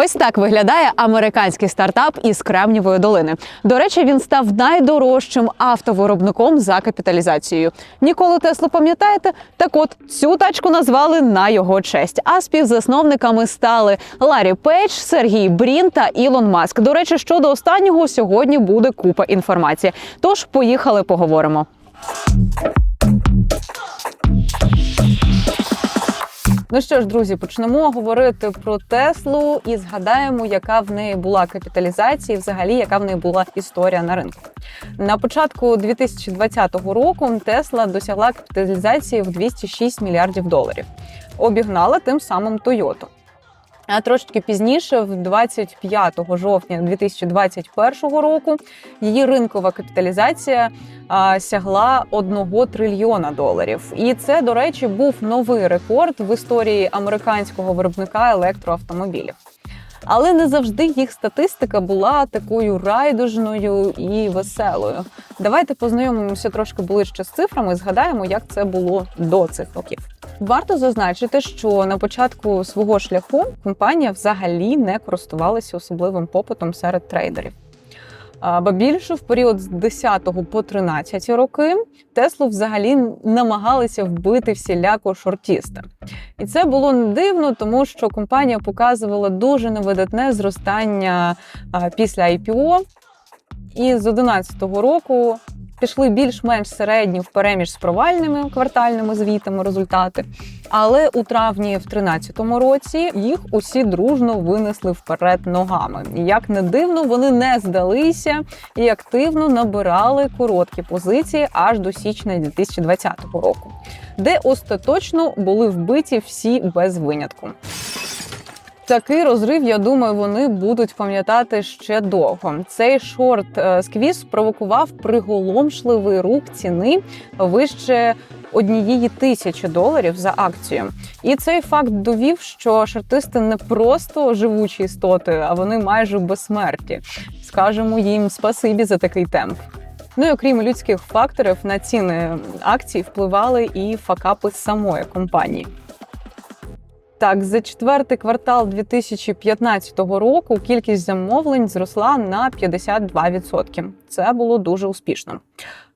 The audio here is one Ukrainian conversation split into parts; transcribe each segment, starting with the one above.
Ось так виглядає американський стартап із Кремнівої долини. До речі, він став найдорожчим автовиробником за капіталізацією. Ніколи Теслу пам'ятаєте? Так от цю тачку назвали на його честь. А співзасновниками стали Ларі Пейдж, Сергій Брін та Ілон Маск. До речі, щодо останнього сьогодні буде купа інформації. Тож поїхали, поговоримо. Ну що ж, друзі, почнемо говорити про Теслу і згадаємо, яка в неї була капіталізація, і взагалі яка в неї була історія на ринку. На початку 2020 року Тесла досягла капіталізації в 206 мільярдів доларів, обігнала тим самим Тойоту. А трошки пізніше, в 25 жовтня 2021 року, її ринкова капіталізація сягла 1 трильйона доларів. І це, до речі, був новий рекорд в історії американського виробника електроавтомобілів. Але не завжди їх статистика була такою райдужною і веселою. Давайте познайомимося трошки ближче з цифрами згадаємо, як це було до цих років. Варто зазначити, що на початку свого шляху компанія взагалі не користувалася особливим попитом серед трейдерів. Ба більше в період з 10 по 13 роки Теслу взагалі намагалися вбити всіляко шортісти. І це було не дивно, тому що компанія показувала дуже невидатне зростання після IPO. І з 2011 року пішли більш-менш середні в переміж з провальними квартальними звітами результати. Але у травні в 2013 році їх усі дружно винесли вперед ногами. Як не дивно, вони не здалися і активно набирали короткі позиції аж до січня 2020 року, де остаточно були вбиті всі без винятку. Такий розрив, я думаю, вони будуть пам'ятати ще довго. Цей шорт е, сквіз спровокував приголомшливий рух ціни вище однієї тисячі доларів за акцію. І цей факт довів, що шортисти не просто живучі істоти, а вони майже безсмерті. Скажемо їм спасибі за такий темп. Ну і окрім людських факторів, на ціни акцій впливали і факапи самої компанії. Так, за четвертий квартал 2015 року кількість замовлень зросла на 52%. Це було дуже успішно.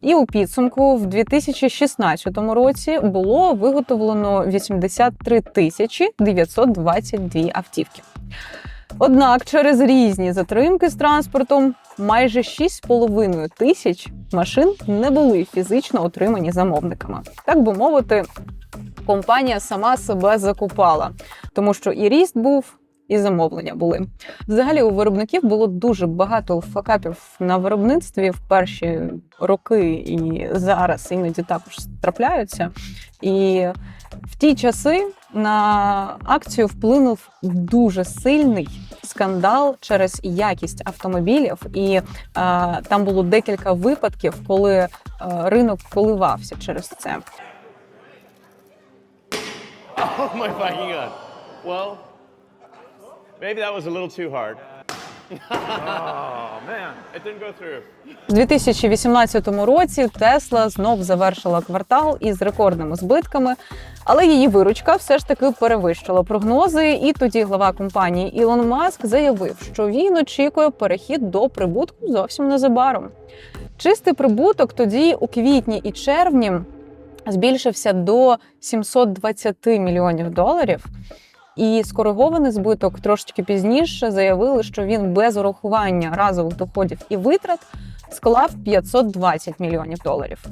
І у підсумку в 2016 році було виготовлено 83 тисячі 922 автівки. Однак через різні затримки з транспортом майже 6,5 тисяч машин не були фізично отримані замовниками. Так би мовити, компанія сама себе закупала, тому що і ріст був. І замовлення були взагалі у виробників було дуже багато факапів на виробництві в перші роки, і зараз іноді також трапляються. І в ті часи на акцію вплинув дуже сильний скандал через якість автомобілів, і е, там було декілька випадків, коли е, ринок коливався через це. Oh my fucking god. Well, maybe that was a little too hard. oh man, it didn't go through. У 2018 році Тесла знов завершила квартал із рекордними збитками, але її виручка все ж таки перевищила прогнози. І тоді глава компанії Ілон Маск заявив, що він очікує перехід до прибутку зовсім незабаром. Чистий прибуток тоді у квітні і червні збільшився до 720 мільйонів доларів. І скоригований збиток трошечки пізніше заявили, що він без урахування разових доходів і витрат склав 520 мільйонів доларів.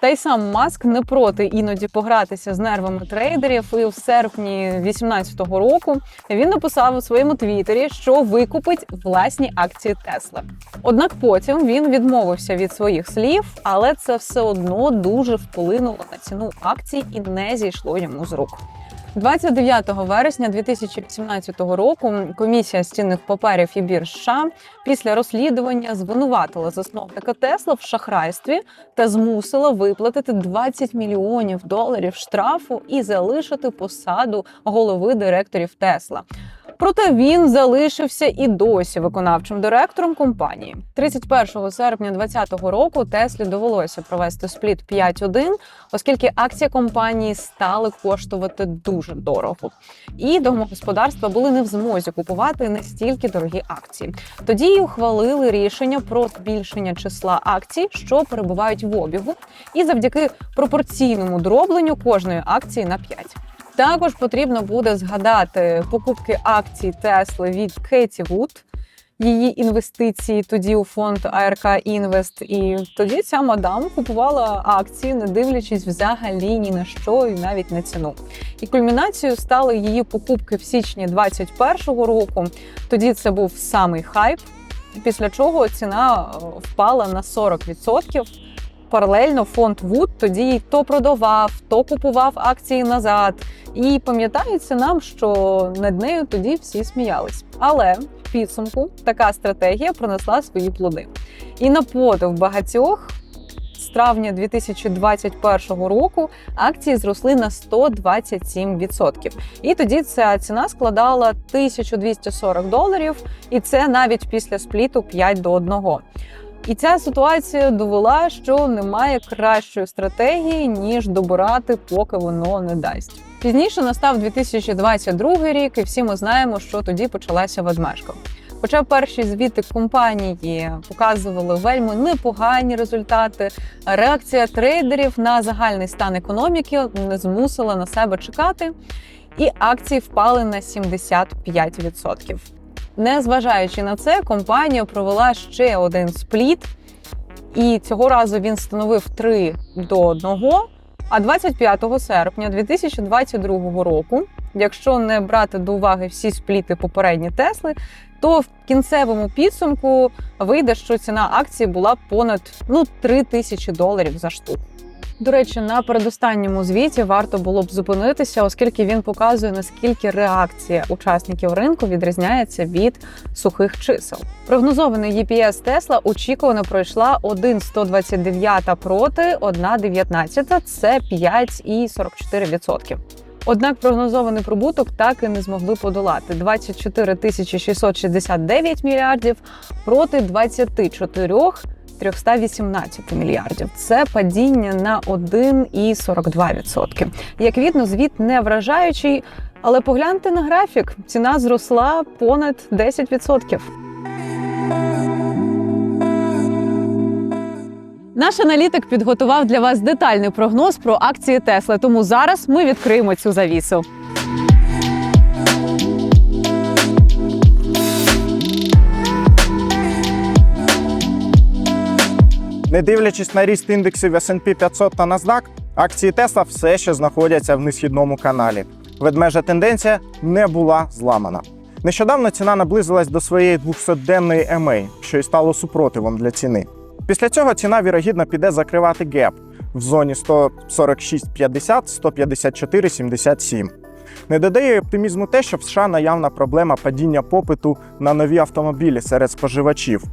Та й сам Маск не проти іноді погратися з нервами трейдерів. І в серпні 2018 року він написав у своєму твіттері, що викупить власні акції Тесла. Однак потім він відмовився від своїх слів, але це все одно дуже вплинуло на ціну акцій і не зійшло йому з рук. 29 вересня 2018 року комісія з цінних паперів і бірж США після розслідування звинуватила засновника Тесла в шахрайстві та змусила виплатити 20 мільйонів доларів штрафу і залишити посаду голови директорів Тесла. Проте він залишився і досі виконавчим директором компанії. 31 серпня 2020 року Теслі довелося провести спліт 5.1, оскільки акції компанії стали коштувати дуже дорого. І домогосподарства були не в змозі купувати настільки дорогі акції. Тоді й ухвалили рішення про збільшення числа акцій, що перебувають в обігу, і завдяки пропорційному дробленню кожної акції на 5. Також потрібно буде згадати покупки акцій Тесли від Кеті Вуд, її інвестиції тоді у фонд АРК Інвест. І тоді ця мадам купувала акції, не дивлячись взагалі ні на що і навіть на ціну. І кульмінацією стали її покупки в січні 2021 року. Тоді це був самий хайп. Після чого ціна е, впала на 40%. Паралельно фонд Вуд тоді то продавав, то купував акції назад. І пам'ятається нам, що над нею тоді всі сміялись. Але в підсумку така стратегія принесла свої плоди. І на подив багатьох з травня 2021 року акції зросли на 127%. І тоді ця ціна складала 1240 доларів, і це навіть після спліту 5 до 1. І ця ситуація довела, що немає кращої стратегії ніж добирати, поки воно не дасть. Пізніше настав 2022 рік, і всі ми знаємо, що тоді почалася ведмежка. Хоча перші звіти компанії показували вельми непогані результати, реакція трейдерів на загальний стан економіки не змусила на себе чекати, і акції впали на 75%. Незважаючи на це, компанія провела ще один спліт, і цього разу він становив 3 до 1. А 25 серпня 2022 року, якщо не брати до уваги всі спліти попередні Тесли, то в кінцевому підсумку вийде, що ціна акції була понад ну 3 тисячі доларів за штуку. До речі, на передостанньому звіті варто було б зупинитися, оскільки він показує наскільки реакція учасників ринку відрізняється від сухих чисел. Прогнозований EPS Тесла очікувано пройшла 1,129 проти 1,19. Це 5,44%. Однак прогнозований прибуток так і не змогли подолати 24 тисячі 669 мільярдів проти 24 318 мільярдів. Це падіння на 1,42%. Як видно, звіт не вражаючий, але погляньте на графік. Ціна зросла понад 10%. Наш аналітик підготував для вас детальний прогноз про акції Тесла. Тому зараз ми відкриємо цю завісу. Не дивлячись на ріст індексів S&P 500 та NASDAQ, акції Tesla все ще знаходяться в несхідному каналі. Ведмежа тенденція не була зламана. Нещодавно ціна наблизилась до своєї 200-денної EMA, що й стало супротивом для ціни. Після цього ціна вірогідно піде закривати геп в зоні 146,50-154,77. Не додає оптимізму те, що в США наявна проблема падіння попиту на нові автомобілі серед споживачів.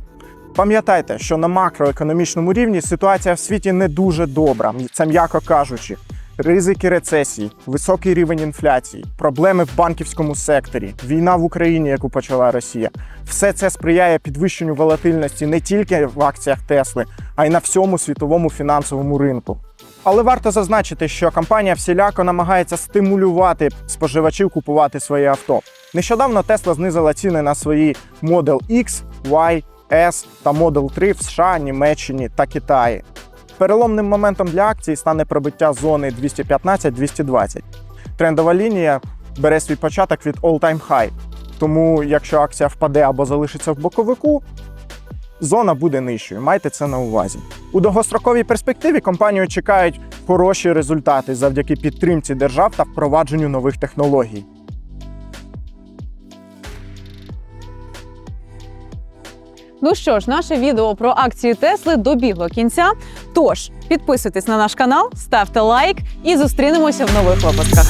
Пам'ятайте, що на макроекономічному рівні ситуація в світі не дуже добра, це м'яко кажучи. Ризики рецесії, високий рівень інфляції, проблеми в банківському секторі, війна в Україні, яку почала Росія, все це сприяє підвищенню волатильності не тільки в акціях Тесли, а й на всьому світовому фінансовому ринку. Але варто зазначити, що компанія всіляко намагається стимулювати споживачів купувати своє авто. Нещодавно Tesla знизила ціни на свої Model X, Y, S та Model 3 в США, Німеччині та Китаї. Переломним моментом для акції стане пробиття зони 215-220. Трендова лінія бере свій початок від all-time high. Тому, якщо акція впаде або залишиться в боковику, зона буде нижчою. Майте це на увазі. У довгостроковій перспективі компанію чекають хороші результати завдяки підтримці держав та впровадженню нових технологій. Ну що ж, наше відео про акції Тесли добігло кінця. Тож підписуйтесь на наш канал, ставте лайк і зустрінемося в нових випусках.